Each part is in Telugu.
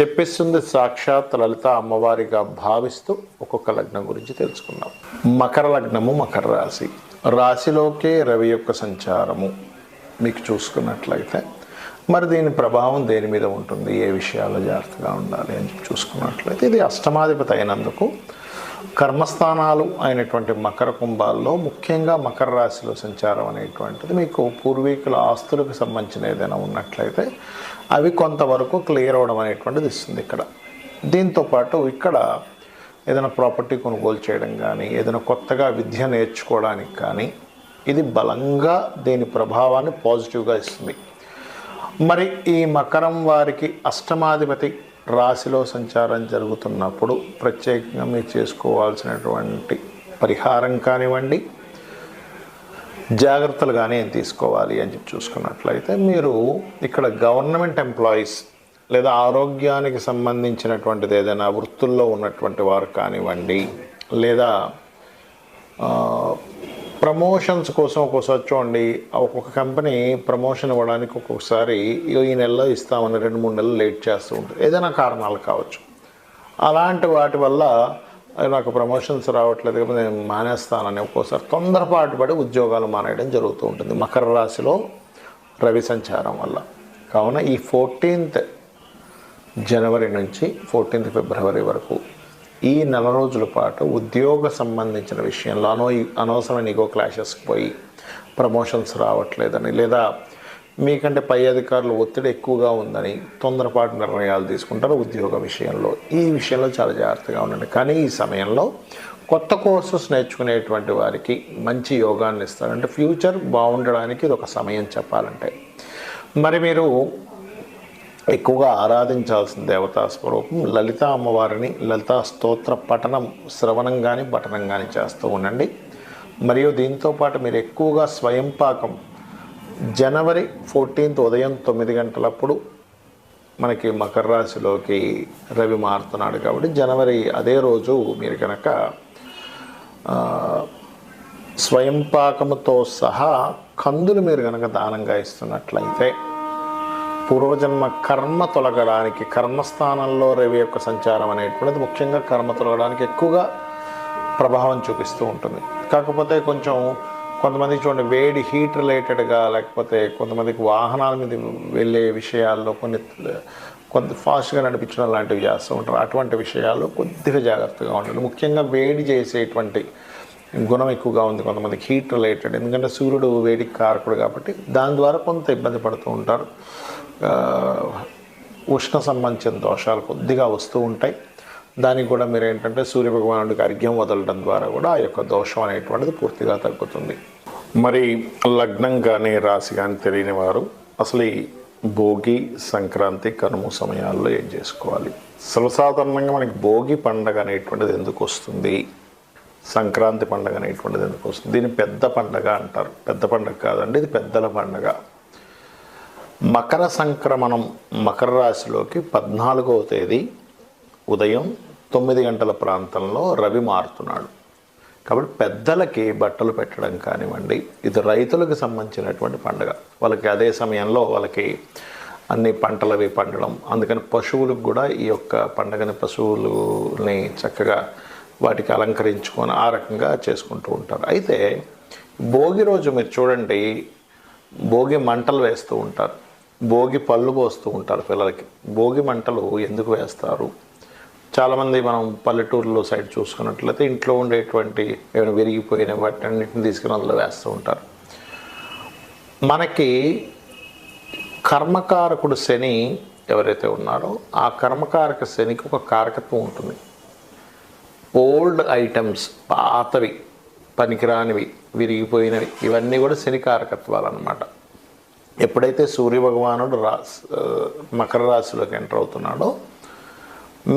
చెప్పిస్తుంది సాక్షాత్ లలిత అమ్మవారిగా భావిస్తూ ఒక్కొక్క లగ్నం గురించి తెలుసుకుందాం. మకర లగ్నము మకర రాశి. రాశిలోకే రవి యొక్క సంచారము మీకు చూసుకున్నట్లయితే. మరి దీని ప్రభావం దేని మీద ఉంటుంది? ఏ విషయాల్లో జాగ్రత్తగా ఉండాలి అని చూసుకున్నట్లయితే ఇది అష్టమాధిపతి అయినందుకు కర్మస్థానాలు అయినటువంటి మకర కుంభాల్లో ముఖ్యంగా మకర రాశిలో సంచారం అనేటువంటిది మీకు పూర్వీకుల ఆస్తులకు సంబంధించిన ఏదైనా ఉన్నట్లయితే అవి కొంతవరకు క్లియర్ అవ్వడం అనేటువంటిది ఇస్తుంది ఇక్కడ. దీంతోపాటు ఇక్కడ ఏదైనా ప్రాపర్టీ కొనుగోలు చేయడం కానీ ఏదైనా కొత్తగా విద్య నేర్చుకోవడానికి కానీ ఇది బలంగా దీని ప్రభావాన్ని పాజిటివ్గా ఇస్తుంది. మరి ఈ మకరం వారికి అష్టమాధిపతి రాశిలో సంచారం జరుగుతున్నప్పుడు ప్రత్యేకంగా మీరు చేసుకోవాల్సినటువంటి పరిహారం కానివ్వండి జాగ్రత్తలు కానీ ఏం తీసుకోవాలి అని చెప్పి చూసుకున్నట్లయితే మీరు ఇక్కడ గవర్నమెంట్ ఎంప్లాయీస్ లేదా ఆరోగ్యానికి సంబంధించినటువంటిది ఏదైనా వృత్తుల్లో ఉన్నటువంటి వారు కానివ్వండి లేదా ప్రమోషన్స్ కోసం ఒక్కోసారి చూడండి. ఒక్కొక్క కంపెనీ ప్రమోషన్ ఇవ్వడానికి ఒక్కొక్కసారి ఈ నెలలో ఇస్తామని రెండు మూడు నెలలు లేట్ చేస్తూ ఉంటుంది. ఏదైనా కారణాలు కావచ్చు. అలాంటి వాటి వల్ల నాకు ప్రమోషన్స్ రావట్లేదు కాబట్టి నేను మానేస్తానని ఒక్కోసారి తొందరపాటు పడి ఉద్యోగాలు మానేయడం జరుగుతూ ఉంటుంది. మకర రాశిలో రవి సంచారం వల్ల. కావున ఈ ఫోర్టీన్త్ జనవరి నుంచి ఫోర్టీన్త్ ఫిబ్రవరి వరకు ఈ నెల రోజుల పాటు ఉద్యోగ సంబంధించిన విషయంలో అనో అనవసరమైన ఈగో క్లాషెస్కి పోయి ప్రమోషన్స్ రావట్లేదని లేదా మీకంటే పై అధికారులు ఒత్తిడి ఎక్కువగా ఉందని తొందరపాటు నిర్ణయాలు తీసుకుంటారు ఉద్యోగ విషయంలో. ఈ విషయంలో చాలా జాగ్రత్తగా ఉండండి. కానీ ఈ సమయంలో కొత్త కోర్సెస్ నేర్చుకునేటువంటి వారికి మంచి యోగాన్ని ఇస్తారు అంటే ఫ్యూచర్ బాగుండడానికి ఇది ఒక సమయం చెప్పాలంటే. మరి మీరు ఎక్కువగా ఆరాధించాల్సిన దేవతా స్వరూపం లలిత అమ్మవారిని లలితా స్తోత్ర పఠనం శ్రవణం కానీ పఠనం కానీ చేస్తూ ఉండండి. మరియు దీంతో పాటు మీరు ఎక్కువగా స్వయం పాకం జనవరి ఫోర్టీన్త్ ఉదయం తొమ్మిది గంటలప్పుడు మనకి మకర రాశిలోకి రవి మారుతున్నాడు కాబట్టి జనవరి అదే రోజు మీరు కనుక స్వయం పాకముతో సహా కందులు మీరు కనుక దానంగా ఇస్తున్నట్లయితే పూర్వజన్మ కర్మ తొలగడానికి కర్మస్థానంలో రవి యొక్క సంచారం అనేటువంటిది ముఖ్యంగా కర్మ తొలగడానికి ఎక్కువగా ప్రభావం చూపిస్తూ ఉంటుంది. కాకపోతే కొంచెం కొంతమందికి చూడండి వేడి హీట్ రిలేటెడ్గా లేకపోతే కొంతమందికి వాహనాల మీద వెళ్ళే విషయాల్లో కొన్ని కొంత ఫాస్ట్గా నడిపించడం లాంటివి చేస్తూ ఉంటారు. అటువంటి విషయాల్లో కొద్దిగా జాగ్రత్తగా ఉండాలి. ముఖ్యంగా వేడి చేసేటువంటి గుణం ఎక్కువగా ఉంది కొంతమందికి హీట్ రిలేటెడ్. ఎందుకంటే సూర్యుడు వేడికి కారకుడు కాబట్టి దాని ద్వారా కొంత ఇబ్బంది పడుతూ ఉంటారు. ఉష్ణ సంబంధించిన దోషాలు కొద్దిగా వస్తూ ఉంటాయి. దానికి కూడా మీరు ఏంటంటే సూర్య భగవానుడికి అర్ఘ్యం వదలడం ద్వారా కూడా ఆ యొక్క దోషం అనేటువంటిది పూర్తిగా తగ్గుతుంది. మరి లగ్నం కానీ రాశి కానీ తెలియని వారు అసలు ఈ భోగి సంక్రాంతి కనుము సమయాల్లో ఏం చేసుకోవాలి? సర్వసాధారణంగా మనకి భోగి పండగ అనేటువంటిది ఎందుకు వస్తుంది? సంక్రాంతి పండగ అనేటువంటిది ఎందుకు వస్తుంది? దీన్ని పెద్ద పండగ అంటారు. పెద్ద పండగ కాదండి ఇది పెద్దల పండగ. మకర సంక్రమణం మకర రాశిలోకి పద్నాలుగవ తేదీ ఉదయం తొమ్మిది గంటల ప్రాంతంలో రవి మారుతున్నాడు. కాబట్టి పెద్దలకి బట్టలు పెట్టడం కానివ్వండి ఇది రైతులకు సంబంధించినటువంటి పండుగ. వాళ్ళకి అదే సమయంలో వాళ్ళకి అన్ని పంటలవి పండడం అందుకని పశువులకు కూడా ఈ యొక్క పండుగని పశువులని చక్కగా వాటికి అలంకరించుకొని ఆ రకంగా చేసుకుంటూ ఉంటారు. అయితే భోగి రోజు మీరు చూడండి భోగి మంటలు వేస్తూ ఉంటారు. భోగి పళ్ళు పోస్తూ ఉంటారు పిల్లలకి. భోగి మంటలు ఎందుకు వేస్తారు? చాలామంది మనం పల్లెటూరులో సైడ్ చూసుకున్నట్లయితే ఇంట్లో ఉండేటువంటి ఏమైనా విరిగిపోయిన వాటి అన్నింటిని తీసుకుని అందులో వేస్తూ ఉంటారు. మనకి కర్మకారకుడు శని ఎవరైతే ఉన్నారో ఆ కర్మకారక శనికి ఒక కారకత్వం ఉంటుంది. ఓల్డ్ ఐటమ్స్ పాతవి పనికిరానివి విరిగిపోయినవి ఇవన్నీ కూడా శని కారకత్వాలు అనమాట ఎప్పుడైతే సూర్య భగవానుడు రా మకర రాశిలోకి ఎంటర్ అవుతున్నాడో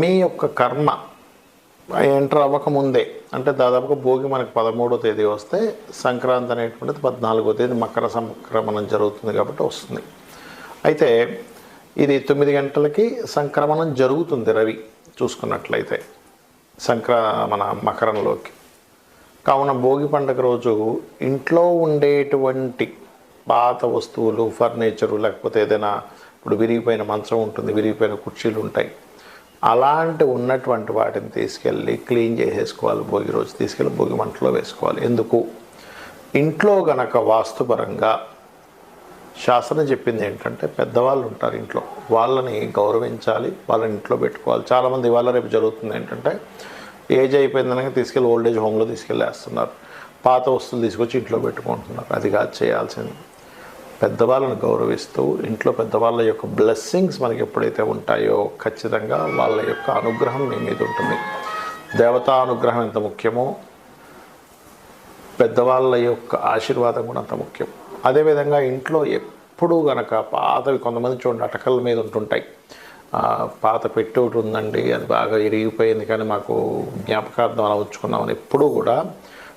మీ యొక్క కర్మ ఎంటర్ అవ్వకముందే అంటే దాదాపుగా భోగి మనకు పదమూడో తేదీ వస్తే సంక్రాంతి అనేటువంటిది పద్నాలుగో తేదీ మకర సంక్రమణం జరుగుతుంది కాబట్టి వస్తుంది. అయితే ఇది తొమ్మిది గంటలకి సంక్రమణం జరుగుతుంది రవి చూసుకున్నట్లయితే సంక్రమణ మకరంలోకి. కావున భోగి పండుగ రోజు ఇంట్లో ఉండేటువంటి పాత వస్తువులు ఫర్నిచరు లేకపోతే ఏదైనా ఇప్పుడు విరిగిపోయిన మంచం ఉంటుంది విరిగిపోయిన కుర్చీలు ఉంటాయి. అలాంటి ఉన్నటువంటి వాటిని తీసుకెళ్ళి క్లీన్ చేసేసుకోవాలి భోగి రోజు తీసుకెళ్ళి భోగి మంటలో వేసుకోవాలి. ఎందుకు? ఇంట్లో గనక వాస్తుపరంగా శాస్త్రం చెప్పింది ఏంటంటే పెద్దవాళ్ళు ఉంటారు ఇంట్లో. వాళ్ళని గౌరవించాలి వాళ్ళని ఇంట్లో పెట్టుకోవాలి. చాలామంది ఇవాళ రేపు జరుగుతుంది ఏంటంటే ఏజ్ అయిపోయిందనగా తీసుకెళ్ళి ఓల్డ్ ఏజ్ హోమ్లో తీసుకెళ్ళేస్తున్నారు. పాత వస్తువులు తీసుకొచ్చి ఇంట్లో పెట్టుకుంటున్నారు. అది కాదు చేయాల్సింది. పెద్దవాళ్ళని గౌరవిస్తూ ఇంట్లో పెద్దవాళ్ళ యొక్క బ్లెస్సింగ్స్ మనకి ఎప్పుడైతే ఉంటాయో ఖచ్చితంగా వాళ్ళ యొక్క అనుగ్రహం మీ మీద ఉంటుంది. దేవతా అనుగ్రహం ఎంత ముఖ్యమో పెద్దవాళ్ళ యొక్క ఆశీర్వాదం కూడా అంత ముఖ్యం. అదేవిధంగా ఇంట్లో ఎప్పుడూ గనక పాతవి కొంతమంది చూడండి అటకల మీద ఉంటుంటాయి. పాత పెట్టి ఒకటి ఉందండి అది బాగా ఇరిగిపోయింది కానీ మాకు జ్ఞాపకార్థం అలా ఉంచుకున్నామని ఎప్పుడూ కూడా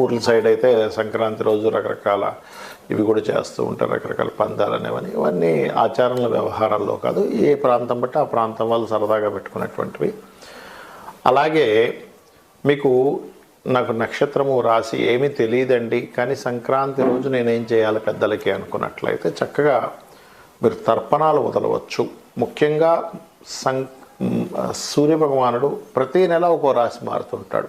ఊర్ల సైడ్ అయితే సంక్రాంతి రోజు రకరకాల ఇవి కూడా చేస్తూ ఉంటారు రకరకాల పందాలు అనేవని ఇవన్నీ ఆచారాల వ్యవహారాల్లో కాదు ఏ ప్రాంతం బట్టి ఆ ప్రాంతం వాళ్ళు సరదాగా పెట్టుకునేటువంటివి. అలాగే మీకు నాకు నక్షత్రము రాసి ఏమీ తెలియదండి కానీ సంక్రాంతి రోజు నేనేం చేయాలి పెద్దలకి అనుకున్నట్లయితే చక్కగా మీరు తర్పణాలు వదలవచ్చు. ముఖ్యంగా సం సూర్యభగవానుడు ప్రతి నెల ఒక్కో రాశి మారుతుంటాడు.